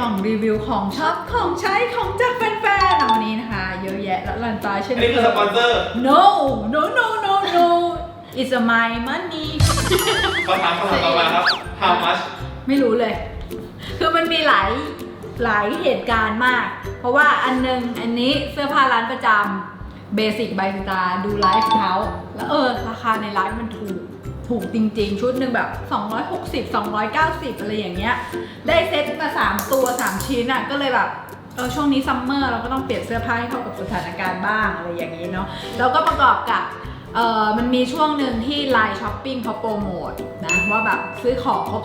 กล่องรีวิวของช็อปของใช้ของจากแฟนๆวันนี้นะคะ เยอะแยะแล้วลันตาเช่น อันนี้คือสปอนเซอร์ no no no no no it's my money คำถามคำถามต่อมาครับ how much ไม่รู้เลย คือมันมีหลายหลายเหตุการณ์มาก เพราะว่าอันนึงอันนี้เสื้อผ้าร้านประจำเบสิกบายสตาดูไลฟ์เขาแล้วเออ ราคาในไลฟ์มันถูก ถูกจริงๆ ชุดหนึ่งแบบ 260 290 อะไรอย่างเงี้ย ได้เซ็ตมา 3 ตัว 3 ชิ้นอะ ก็เลยแบบเออช่วงนี้ซัมเมอร์เราก็ต้องเปลี่ยนเสื้อผ้าให้เข้ากับสถานการณ์บ้างอะไรอย่างนี้เนาะแล้วก็ประกอบกับเออมันมีช่วงหนึ่งที่ไลน์ช้อปปิ้งเขาโปรโมทนะว่าแบบซื้อของครบ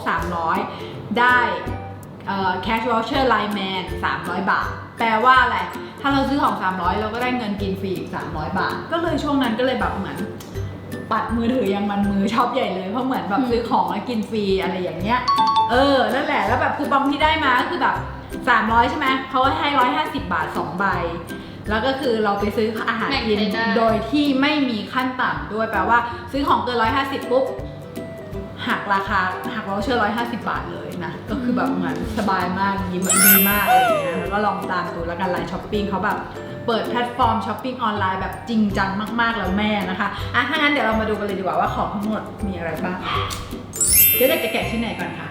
300 ได้เอ่อ cash voucher line man 300 บาท แปลว่าอะไร ถ้าเราซื้อของ 300 เราก็ได้เงินกินฟรีอีก300 บาท ก็เลยช่วงนั้นก็เลยแบบเหมือน ปัดมือถือยังมันมือชอบใหญ่เลยเพราะเหมือนแบบซื้อของแล้วกินฟรีอะไรอย่างเงี้ย เออนั่นแหละแล้วแบบคูปองที่ได้มาก็คือแบบ300 ใช่ไหมเขาให้150บาท2ใบ แล้วก็คือเราไปซื้ออาหารกินแบ่งใช้ได้โดยที่ไม่มีขั้นต่ำด้วยแปลว่า ซื้อของเกิน150ปุ๊บหักราคาหักเราเชื่อ150บาทเลยนะ ก็คือแบบเหมือนสบายมากดีดีมากอะไรอย่างเงี้ยแล้วก็ลองตามดูแล้วกันไลน์ช้อปปิ้งเขาแบบ เปิดแพลตฟอร์มช้อปปิ้งออนไลน์แบบจริงจังมาก ๆ แล้วแม่นะคะอะถ้างั้นเดี๋ยวเรามาดูกันเลยดีกว่าว่าของทั้งหมดมีอะไรบ้างเดี๋ยวเด็กจะแกะชิ้นไหนก่อนคะ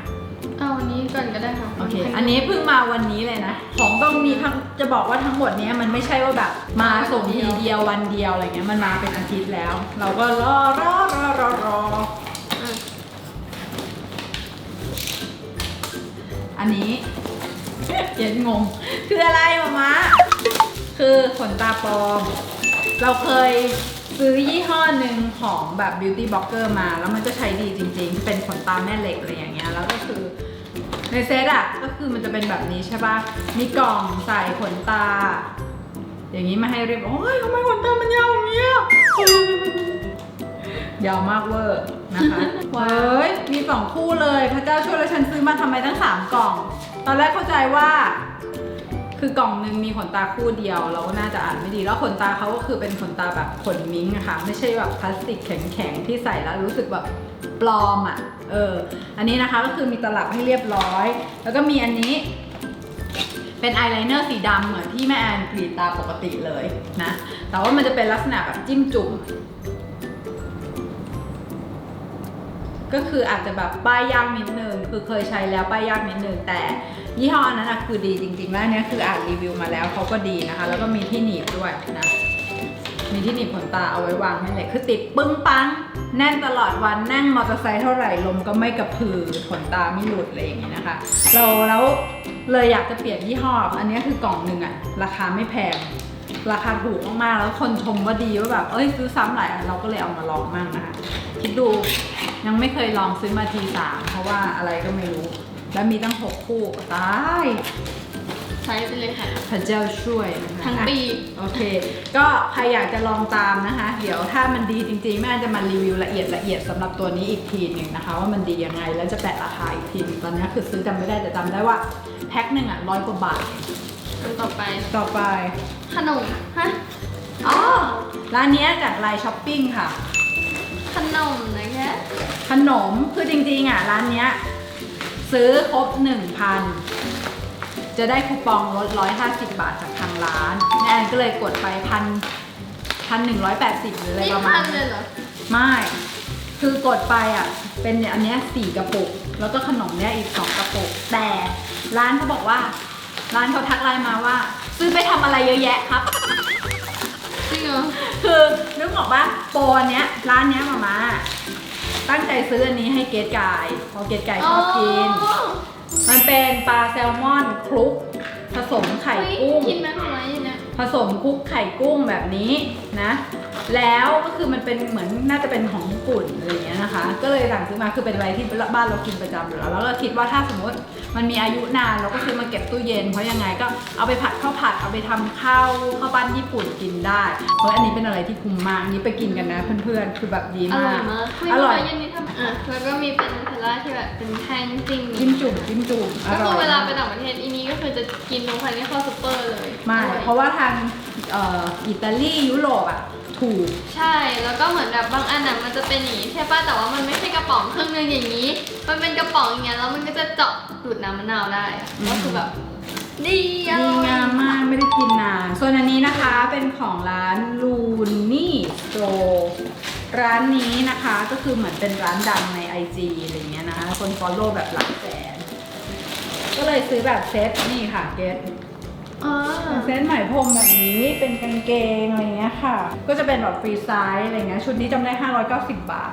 เอาอันนี้ก่อนก็ได้ค่ะโอเค อันนี้เพิ่งมาวันนี้เลยนะ ของต้องมีทั้งจะบอกว่าทั้งหมดเนี้ยมันไม่ใช่ว่าแบบมาส่งทีเดียววันเดียวอะไรเงี้ยมันมาเป็นอาทิตย์แล้ว เราก็รอรอรอรอรออะอันนี้เย็นงง คืออะไรมามะ คือขนตาปลอม เราเคยซื้อยี่ห้อหนึ่งของแบบ beauty blogger มา แล้วมันก็ใช้ดีจริงๆ เป็นขนตาแม่เหล็กอะไรอย่างเงี้ย แล้วก็คือในเซตอะก็คือมันจะเป็นแบบนี้ใช่ปะมีกล่องใส่ขนตา อย่างนี้มาให้เรียบโอ้ยทำไมขนตามันยาวอย่างเงี้ยยาวมากเวอร์นะคะเฮ้ยมีสองคู่เลย พระเจ้าช่วยแล้วฉันซื้อมาทำไมตั้งสามกล่อง ตอนแรกเข้าใจว่า คือกล่องหนึ่งมีขนตาคู่เดียวเราก็น่าจะอ่านไม่ดี แล้วขนตาเขาก็คือเป็นขนตาแบบขนมิ้งอะค่ะไม่ใช่แบบพลาสติกแข็งๆที่ใส่แล้วรู้สึกแบบปลอมอะเอออันนี้นะคะก็คือมีตลับให้เรียบร้อย แล้วก็มีอันนี้ เป็นอายไลเนอร์สีดำเหมือนที่แม่แอนกรีดตาปกติเลยนะแต่ว่ามันจะเป็นลักษณะแบบจิ้มจุ่มก็คืออาจจะแบบป้ายยากนิดนึงคือเคยใช้แล้วป้ายยากนิดนึงแต่ ยี่ห้อนั้นนะคือดีจริงๆ แล้วเนี้ยคืออ่านรีวิวมาแล้วเขาก็ดีนะคะ แล้วก็มีที่หนีบด้วยนะ มีที่หนีบขนตาเอาไว้วางให้เลยคือติดปึ้งปัง แน่นตลอดวันนั่งมอเตอร์ไซค์เท่าไหร่ลมก็ไม่กระพือขนตาไม่หลุดอะไรอย่างเงี้ยนะคะ เราแล้วเลยอยากจะเปลี่ยนยี่ห้อ อันนี้คือกล่องหนึ่งอะราคาไม่แพง ราคาถูกมากๆ แล้วคนชมว่าดีว่าแบบ เอ้ยซื้อซ้ำหลายอันเราก็เลยเอามาลองมั่งนะคะ คิดดูยังไม่เคยลองซื้อมาทีสามเพราะว่าอะไรก็ไม่รู้ แล้วมีตั้งหกคู่ตายใช้ไปเลยค่ะ พระเจ้าช่วยนะคะทั้งปี โอเค ก็ใครอยากจะลองตามนะคะ เดี๋ยวถ้ามันดีจริงๆแม่จะมารีวิวละเอียดละเอียดสำหรับตัวนี้อีกทีหนึ่งนะคะ ว่ามันดียังไงแล้วจะแปะราคาอีกทีหนึงตอนนี้คือซื้อจำไม่ได้แต่จำได้ว่าแพ็คหนึ่งอะร้อยกว่าบาทอันต่อไป ต่อไป ขนม ฮะ อ๋อ ร้านเนี้ยจากไลน์ช้อปปิ้งค่ะ ขนมนะคะ ขนมคือจริงๆอะร้านเนี้ย ซื้อครบ 1,000 จะได้คูปองลด 150 บาทจากทางร้านแอนก็เลยกดไปพันพันหนึ่งร้อยแปดสิบหรืออะไรนี่ประมาพัณนเลนี้ยเหรอ ไม่ คือกดไปอะ เป็นเนี่ยอันเนี้ยสี่กระปุก แล้วก็ขนมเนี้ยอีกสองกระปุก แต่ร้านเขาบอกว่า ร้านเขาทักไลน์มาว่า ซื้อไปทำอะไรเยอะแยะครับ จริงเหรอ คือนึกออกปะโปรอันเนี้ยร้านเนี้ยมามา ตั้งใจซื้ออันนี้ให้เกดไก่เพราะเกดไก่ชอบกินอ๋อมันเป็นปลาแซลมอนคลุก ผสมไข่เฮ้ยกุ้ง กินไหมของไว้เนี่ยผสมคลุกไข่กุ้งแบบนี้นะ แล้วก็คือมันเป็นเหมือนน่าจะเป็นของญี่ปุ่นอะไรอย่างเงี้ยนะคะ ก็เลยสั่งซื้อมาคือเป็นอะไรที่บ้านเรากินประจำอยู่แล้วแล้วก็คิดว่าถ้าสมมติมันมีอายุนานเราก็ซื้อมาเก็บตู้เย็นเพราะยังไงก็เอาไปผัดข้าวผัดเอาไปทำข้าวข้าวปั้นญี่ปุ่นกินได้เพราะอันนี้เป็นอะไรที่คุ้มมากอันนี้ไปกินกันนะเพื่อนๆคือแบบดีอมาร่อยก มากเฮ้อร่อยทำไมยันนี้ทำอะแล้วก็มีเป็นเทลล่าที่แบบเป็นแท่งจริงจิ้มจุ่มจิ้มจุ่มอก็ร่คืออยเวลาไปต่างประเทศอีนี้ก็คือจะกินตรงพันนี้เข้าซูเปอร์เลย ไม่ออยเพราะว่าทางเอ่ออิตาลียุโรปอะ ถูก ใช่ แล้วก็เหมือนแบบบางอันน่ะมันจะเป็นอย่างนี้ใช่ป่ะ แต่ว่ามันไม่ใช่กระป๋องครึ่งหนึงอย่างนี้ มันเป็นกระป๋องอย่างเงี้ย แล้วมันก็จะเจาะดูดน้ำมะนาวได้อะก็คือแบบดีอะดีงามมากไม่ได้กินนานส่วนอันนี้นะคะเป็นของร้านลูนี่สโตร์ร้านนี้นะคะก็คือเหมือนเป็นร้านดังใน IG อะไรเงี้ยนะคะคนฟอลโล่แบบหลักแสน ก็เลยซื้อแบบเซตนี่ค่ะเกตอ๋อ เซตไหมพรมแบบนี้เป็นกางเกงอะไรเงี้ยค่ะ ก็จะเป็นแบบฟรีไซส์อะไรเงี้ยชุดนี้จำได้ 590 บาท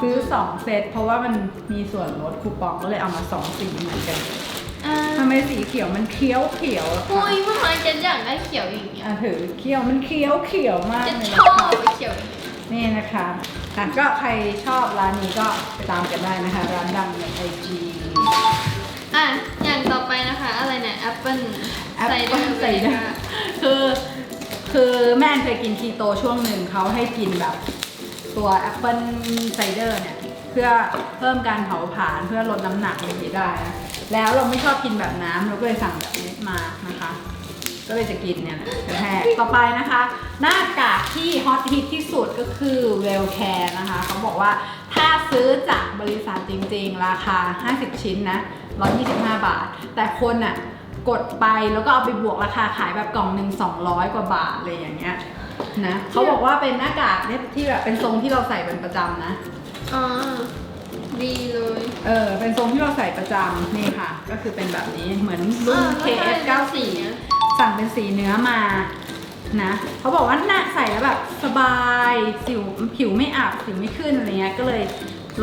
ซื้อ 2 เซตเพราะว่ามันมีส่วนลดคูปองก็เลยเอามา 2 สีเหมือนกันอ่าทำไมสีเขียวมันเคี้ยวเขียวๆอะอุ้คะยเมื่อวานเจะอยากได้เขียวอย่างเงี้ยอะถือเคี้ยวมันเคี้ยวเขียวมากเจะเลยชนะอบคะเขียวอย่างเงี้ยนี่นะคะค่ะก็ใครชอบร้านนี้ก็ไปตามกันได้นะคะ ร้านดังในไอจีอะอย่างต่อไปนะคะ อะไรเนี่ยแอปเปิ้ล แอปเปิ้ลไซเดอร์คือคือแม่เคยกินคีโตช่วงหนึ่งเขาให้กินแบบ ตัวแอปเปิลไซเดอร์เนี่ย เพื่อเพิ่มการเผาผลาญเพื่อลดน้ำหนักอะไรอย่างนี้ได้นะแล้วเราไม่ชอบกินแบบน้ำเราก็เลยสั่งแบบนี้มานะคะ ก็เลยจะกินเนี่ยแหละแท้ต่อไปนะคะ หน้ากากที่ฮอตฮิตที่สุดก็คือเวลแคร์นะคะเขาบอกว่าถ้าซื้อจากบริษัทจริงๆ ราคา 50 ชิ้นนะ 125 บาท แต่คนอะ กดไปแล้วก็เอาไปบวกราคาขายแบบกล่องหนึ่ง200 กว่าบาทอะไรอย่างเงี้ยนะเขาบอกว่าเป็นหน้ากากเนี่ยที่แบบเป็นทรงที่เราใส่เป็นประจำนะ อ๋อ ดีเลย เออ เป็นทรงที่เราใส่ประจำนี่ค่ะ ก็คือเป็นแบบนี้เหมือนรุ่นอ่าแล้วทำไมเป็น KF94 สีอะสั่งเป็นสีเนื้อมานะเขาบอกว่าหน้าใส่แล้วแบบสบายสิวผิวไม่อับสิวไม่ขึ้นอะไรเงี้ยก็เลย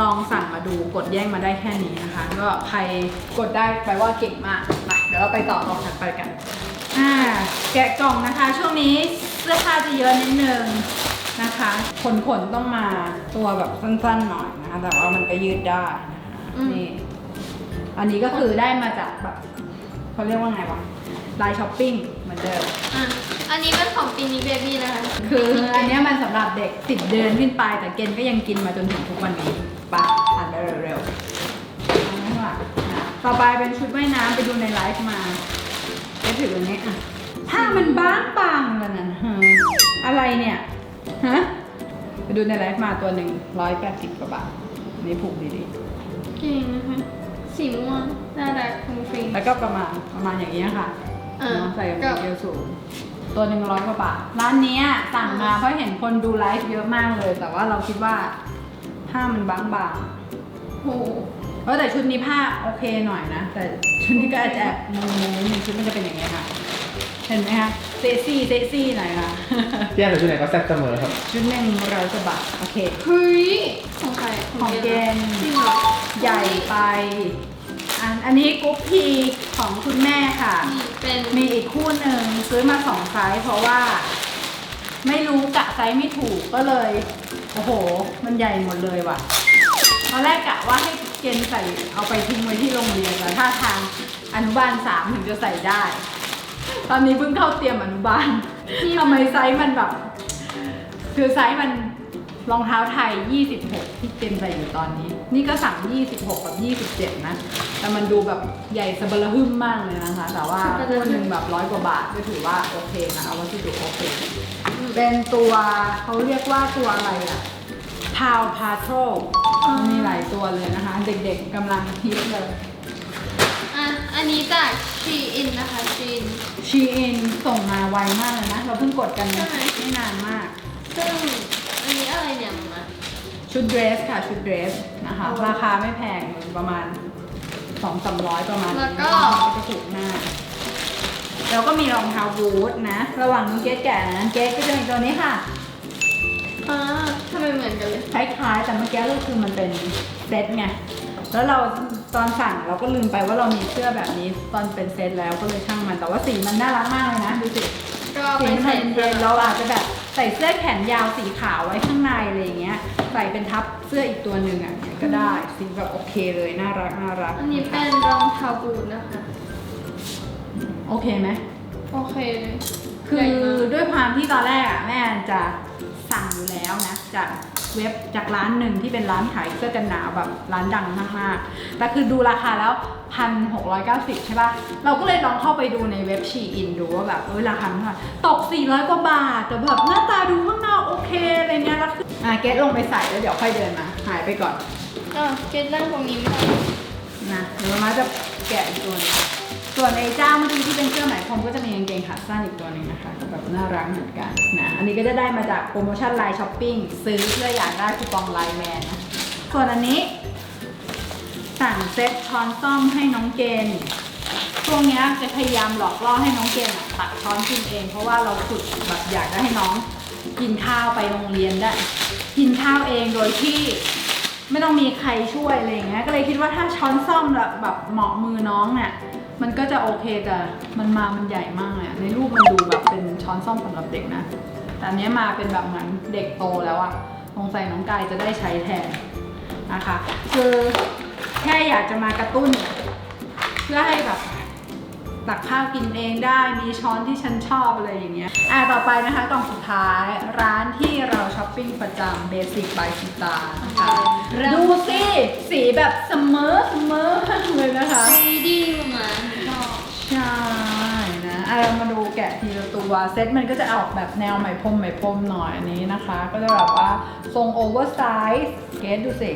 ลองสั่งมาดูกดแย่งมาได้แค่นี้นะคะ ก็ใครกดได้แปลว่าเก่งมากมาเดี๋ยวเราไปต่อต่อถัดไปกัน อ่า แกะกล่องนะคะ ช่วงนี้เสื้อผ้าจะเยอะนิดนึงนะคะขนขนๆต้องมาตัวแบบสั้นๆหน่อยนะคะแต่ว่ามันก็ยืดได้นะคะนี่อันนี้ก็คือได้มาจากแบบเขาเรียกว่าไงวะไลน์ช้อปปิ้งเหมือนเดิมอะอันนี้เป็นของปีนี้เบบี้นะคะ คืออันเนี้ยมันสำหรับเด็ก 10 เดือนขึ้นไป แต่เกณฑ์ก็ยังกินมาจนถึงทุกวันนี้ไปะทานไปเร็วๆ ต่อไปเป็นชุดว่ายน้ำไปดูในไลฟ์มาเกถืออันนี้อะผ้ามันบางบางๆเลยนะฮะอะไรเนี่ยฮะไปดูในไลฟ์มาตัวหนึ่งร้อยแปดสิบกว่าบาทอันนี่ผูกดีเก่งนะคะสีม่วงน่ารักฟุ้งฟิงๆแล้วก็ประมาณประมาณอย่างนี้ยค่ะอ่าเนาะใส่กางเกก็งเอวสูง ตัวหนึ่งร้อยกว่าบาทร้านเนี้ยสั่งมาเพราะเห็นคนดูไลฟ์เยอะมากเลย แต่ว่าเราคิดว่าผ้ามันบางๆโห เออแต่ชุดนี้ผ้าโอเคหน่อยนะ แต่ชุดนี้ก็อาจจะแอบงงๆนิดนึงชุดมันจะเป็นอย่างเงี้ยค่ะ เห็นไหมคะเซ็กซี่เซ็กซี่หน่อยค่ะพี่แอนใส่ชุดไหนก็แซ่บเสมอครับ ชุดหนึ่งร้อยกว่าบาทโอเค เฮ้ยของใครของเกณฑ์จริงเหรอใหญ่ไป อันอันนี้กรุ๊ปพีของคุณแม่ค่ะ นี่เป็นมีอีกคู่หนึ่งซื้อมาสองไซส์เพราะว่า ไม่รู้กะไซส์ไม่ถูกก็เลย โอ้โห มันใหญ่หมดเลยว่ะตอนแรกกะว่าให้ เกณฑ์ใส่เอาไปทิ้งไว้ที่โรงเรียนแต่ถ้าทางอนุบาลสามถึงจะใส่ได้ ตอนนี้เพิ่งเข้าเตรียมอนุบาลทำไมไซส์มันแบบ คือไซส์มันรองเท้าไทย 26 ที่เต็มใส่อยู่ตอนนี้ นี่ก็สั่ง 26 กับ 27 นะ แต่มันดูแบบใหญ่สะเบลหึ่มมากเลยนะคะ แต่ว่าคู่หนึ่งแบบร้อยกว่าบาทก็ถือว่าโอเคนะเอาวัสดุโอเค เป็นตัวเขาเรียกว่าตัวอะไรอะ พาวพาโทรมีหลายตัวเลยนะคะ เด็กๆกำลังฮิตเลย อะ อันนี้จากชีอินนะคะชีอิน ชีอินส่งมาไวมากเลยนะ เราเพิ่งกดกันใช่ ไม่นานมาก ซึ่งอันนี้อะไรเนี่ยมามาชุดเดรสค่ะ ชุดเดรสนะคะอ๋อราคาไม่แพงประมาณสองสามร้อยประมาณนี้แล้วก็ จะถูกหน้าแล้วก็มีรองเท้าบูทนะ ระหว่างน้องเกดแก่นะเกดก็จะมีตัวนี้ค่ะ อ่าทำไมเหมือนกันเลย คล้ายๆ แต่เมื่อกี้ก็คือมันเป็นเซตไง แล้วเราตอนสั่งเราก็ลืมไปว่าเรามีเสื้อแบบนี้ตอนเป็นเซตแล้วก็เลยช่างมัน แต่ว่าสีมันน่ารักมากเลยนะดูสิ ก็สีไปมันใส่เย็นๆเราอาจจะแบบใส่เสื้อแขนยาวสีขาวไว้ข้างในอะไรอย่างเงี้ย ใส่เป็นทับเสื้ออีกตัวหนึ่งอะก็ได้สีแบบโอเคเลยน่ารักน่ารักอันนี้เป็นรองเท้าบูทนะคะ โอเคไหม โอเคเลย คืใหญ่อมากด้วยความที่ตอนแรกอะแม่จะ สั่งอยู่แล้วนะจากเว็บจากร้านหนึ่งที่เป็นร้านขายเสื้อกันหนาวแบบร้านดังมากๆแต่คือดูราคาแล้วพันหกร้อยเก้าสิบใช่ป่ะ เราก็เลยลองเข้าไปดูในเว็บชีอินดูว่าแบบเออราคาเท่าไหร่ตก 400 กว่าบาท แต่แบบหน้าตาดูข้างนอกโอเคอะไรเงี้ยแล้วคืออะเกตลงไปใส่แล้วเดี๋ยวค่อยเดินมา หายไปก่อนอะเกดนั่งตรงนี้ไม่ได้ไนะเดี๋ยวมาม่าจะแกะอีกตัวหนึง ส่วนในเจ้าเมื่อกี้ที่เป็นเสื้อไหมพรมก็จะมีกางเกงขาสั้นอีกตัวหนึ่งนะคะแบบน่ารักเหมือนกันนะอันนี้ก็จะได้มาจากโปรโมชั่นไลน์ช้อปปิ้งซื้อเพื่ออยากได้คูปองไลน์แมนนะส่วนอันนี้ สั่งเซ็ตช้อนซ่อมให้น้องเกณฑ์ช่วงนี้จะพยายามหลอกล่อให้น้องเกณฑ์อะตักช้อนกินเอง เพราะว่าเราฝึกแบบอยากจะให้น้องกินข้าวไปโรงเรียนได้ กินข้าวเองโดยที่ไม่ต้องมีใครช่วยอะไรอย่างเงี้ยก็เลยคิดว่าถ้าช้อนซ่อมแบบเหมาะมือน้องเนี่ย มันก็จะโอเคแต่มันมามันใหญ่มากเลยอะในรูปมันดูแบบเป็นช้อนซ่อมสำหรับเด็กนะ แต่อันเนี้ยมาเป็นแบบเหมือนเด็กโตแล้วอะสงสัยน้องกายจะได้ใช้แทนนะคะ คือแค่อยากจะมากระตุ้น เพื่อให้แบบตักข้าวกินเองได้มีช้อนที่ฉันชอบอะไรอย่างเงี้ยอะต่อไปนะคะกล่องสุดท้ายร้านที่เราช้อปปิ้งประจำเบสิกบายซิตานะคะดูสิสีแบบเสมอเสมอเลยนะคะ ดีดีมาชอบใช่ นะอะเรามาดูแกะทีละตัวเซตมันก็จะออกแบบแนวไหมพรมไหมพรมหน่อยอันนี้นะคะ ก็จะแบบว่าทรงโอเวอร์ไซส์เกสดูสิ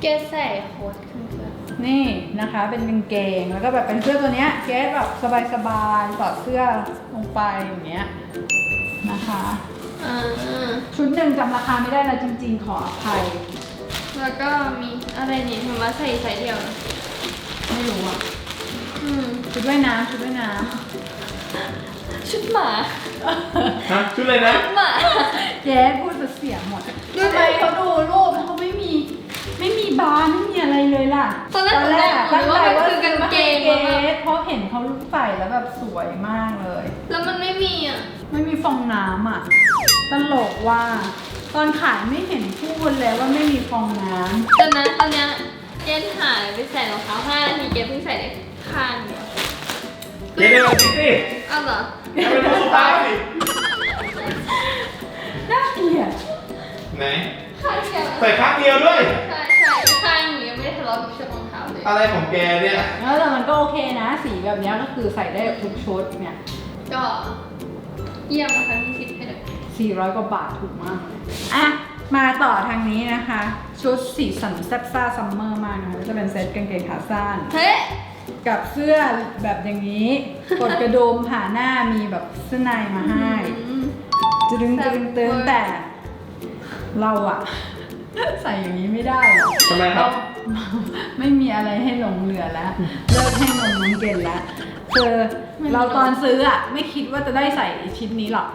เกสใส่โค้ทขึ้นเพื่อนนี่นะคะเป็นกางเกงแล้วก็แบบเป็นเสื้อตัวเนี้ยเกสแบบสบายๆสอดเสื้อลงไปอย่างเงี้ยนะคะอ่าชุดหนึ่งจำราคาไม่ได้นะจริง ๆ ขออภัยแล้วก็มีอะไรนี่ทำมาใส่ใส่เดียวนะไม่รู้อะอืม ชุดว่ายน้ำชุดว่ายน้ชุดหมาฮะชุดเลยนะชุดหมาำเจ๊พูดเสียหมดทำไมเขาดูรูปเขาไม่มีไม่มีบาร์ไม่มีอะไรเลยล่ะตอนแรกผมอะนึกว่ามันคือกางเกงซื้อมามาให้เกสเพราะเห็นเขาใส่แล้วแบบสวยมากเลย แล้วมันไม่มีอะ ไม่มีฟองน้ำอะ ตลกว่า ตอนขายไม่เห็นพูดเลยว่าไม่มีฟองน้ตอนนั้นตอนเนี้ยเกสหายไปใส่รองเท้าห้านาทีเกสเพิ่งใส่ได้ข้างเดียว เจ๊เดี๋ยวคิสิอ้าวเหรอทำเป็นตัวสุภาพสิน่าเกลียดไหนข้างเดียวใส่ข้างเดียวด้วย ใช่ใช่ข้างนูยังไม่ได้ทะเลาะกับเชือกรองเท้าเลยอะไรของแกเนี่ยแล้วแต่มันก็โอเคนะ สีแบบเนี้ยก็คือใส่ได้ทุกชุดเนี่ย ก็เยี่ยมนะคะที่คิดให้เลย400 กว่าบาทถูกมากอะ มาต่อทางนี้นะคะ ชุดสีสันแซ่บซ่าซัมเมอร์มากนะคะจะเป็นเซ็ตกางเกงขาสั้นเฮ้ กับเสื้อแบบอย่างนี้ กดกระดุมผ่าหน้ามีแบบเสื้อในมาให้อืมจะดึงแซ่ตึบงตึงเวอร์แต่ เราอะใส่อย่างนี้ไม่ได้หรอกทำไมครับเราไม่มีอะไรให้หลงเหลือแล้ว เลิกให้นมน้องเกลแล้วคือเราตอนซื้ออะไม่คิดว่าจะได้ใส่ชิ้นนี้หรอก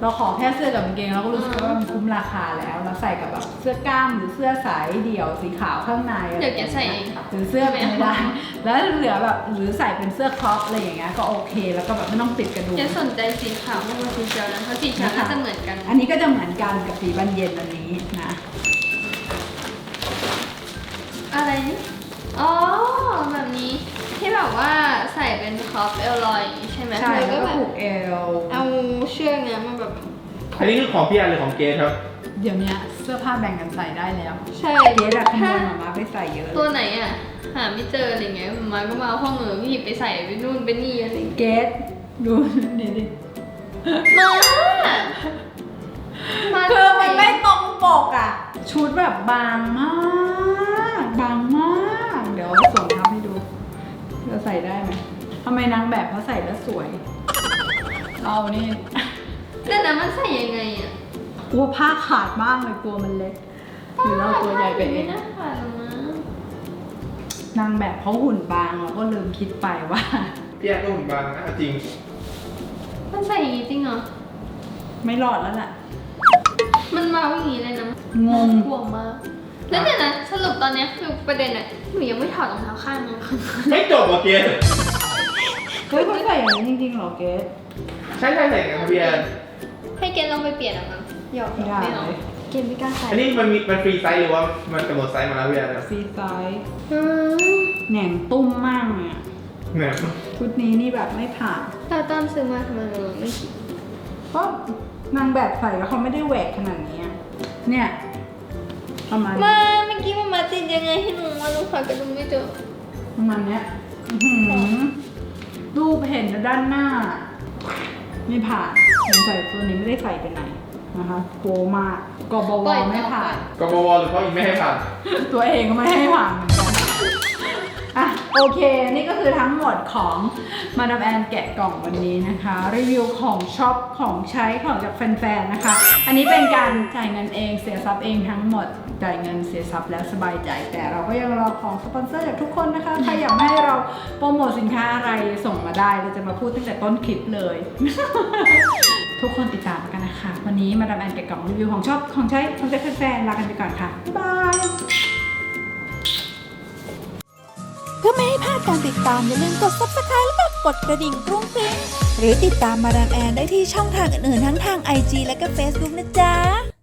เราขอแค่เสื้อกับกางเกงเราก็รู้สึกว่ามันคุ้มราคาแล้วเราใส่กับแบบเสื้อกล้ามหรือเสื้อสายเดี่ยวสีขาวข้างในอะไรเดี๋ยวแกใส่เองหรือเสื้อไม่ได้แล้วเหลือแบบหรือใส่เป็นเสื้อครอปอะไรอย่างเงี้ยก็โอเค แล้วก็แบบไม่ต้องติดกระดุมแกสนใจสีขาวมากกว่าสีเขียวนะเพราะสีเขียวน่าจะเหมือนกัน อันนี้ก็จะเหมือนกันกับสีบันเย็นอันนี้นะ อะไรนี่ อ๋อแบบนี้ที่แบบว่าใส่เป็นคอปเอลลอยอย่างงี้ใช่ไหมใช่แล้วแล้วก็ก็แบบผูกเอวเอาเชือกเนี้ยมาแบบ อันนี้คือของพี่อันหรือของเกสครับ เดี๋ยวเนี้ยเสื้อผ้าแบ่งกันใส่ได้แล้วใช่เกสอะขโมถ้ายหมามาไปใส่เยอะตัวไหนอะ หาไม่เจออะไรเงี้ยมาก็มาเอาห้องเออพี่หยิบไปใส่ไปนู่นไปนี่อะไรอย่างเงี้ยเกสดูนี่ดิมามาคือมันไม่ตรงปกอะชุดแบบบางมาก ไมนางแบบเขาใส่แล้วสวย เรานี่แต่นั้นมันใส่ยังไงอะกลัวผ้าขาดมากเลยตัวมันเล็ก หรือเราตัวใหญ่ไปเองม่น่าขาดหรอกมั้งนางแบบเขาหุ่นบางเราก็ลืมคิดไปว่า พี่อันก็หุ่นบางนะเอาจริง มันใส่อย่างงี้จริงเหรอ ไม่รอดแล้วล่ะ มันมาอย่างงี้เลยนะงง น่ากลัวมาก แล้วเนี่ยนะสรุปตอนเนี้ยคือประเด็นอะหนูยังไม่ถอดรองเท้าข้างนึง ไม่จบเหรอเกสเฮ้ยเขาใส่อย่างนี้จริงๆเหรอเกสใช่ใช่ใส่กันครับพี่อันให้เกณฑ์ลองไปเปลี่ยนอะมั้งหยอกไม่ได้ไม่เอาเกณฑ์ไม่กล้าใส่อันนี้มันมีมันฟรีไซส์หรือว่ามันกำหนดไซส์มาแล้วพี่อันซีไซส์อืมแหน่งตุ้มมากเลยอะเนี่ยชุดนี้นี่แบบไม่ผ่านตอนตอนซื้อมาทำไมมันไม่คิดเพราะนางแบบใส่แล้วเขาไม่ได้แหวกขนาดนี้อะเนี่ยประมาณมาเมื่อกี้มันมาติดยังไงให้หนูมาลูกค้ากระดุมไม่เจอประมาณเนี้ยอื้อหือ รูปเห็นแต่ด้านหน้า ไม่ผ่านผมใส่ตัวนี้ไม่ได้ใส่ไปไหนนะคะโกมากกบวไม่ผ่านกบวหรือเขาอีกไม่ให้ผ่านตัวเองก็ไม่ให้ผ่านเหมือนกัน โอเค นี่ก็คือทั้งหมดของมาดามแอนแกะกล่องวันนี้นะคะ รีวิวของช็อปของใช้ของจากแฟนๆนะคะ อันนี้เป็นการจ่ายเงินเองเสียทรัพย์เองทั้งหมดจ่ายเงินเสียทรัพย์แล้วสบายใจ แต่เราก็ยังรอของสปอนเซอร์จากทุกคนนะคะใครอยากให้เราโปรโมทสินค้าอะไรส่งมาได้เราจะมาพูดตั้งแต่ต้นคลิปเลย ทุกคนติดตามกันนะคะ วันนี้มาดามแอนแกะกล่องรีวิวของชอบของใช้ของใช้แฟนๆลากันไปก่อนค่ะบ๊าย การติดตามอย่าลืมกด subscribe แล้วก็กดกระดิ่งกรุ้งกริ้งหรือติดตามมาดามแอนได้ที่ช่องทางอื่นๆทั้งทาง IG และก็ Facebook นะจ๊ะ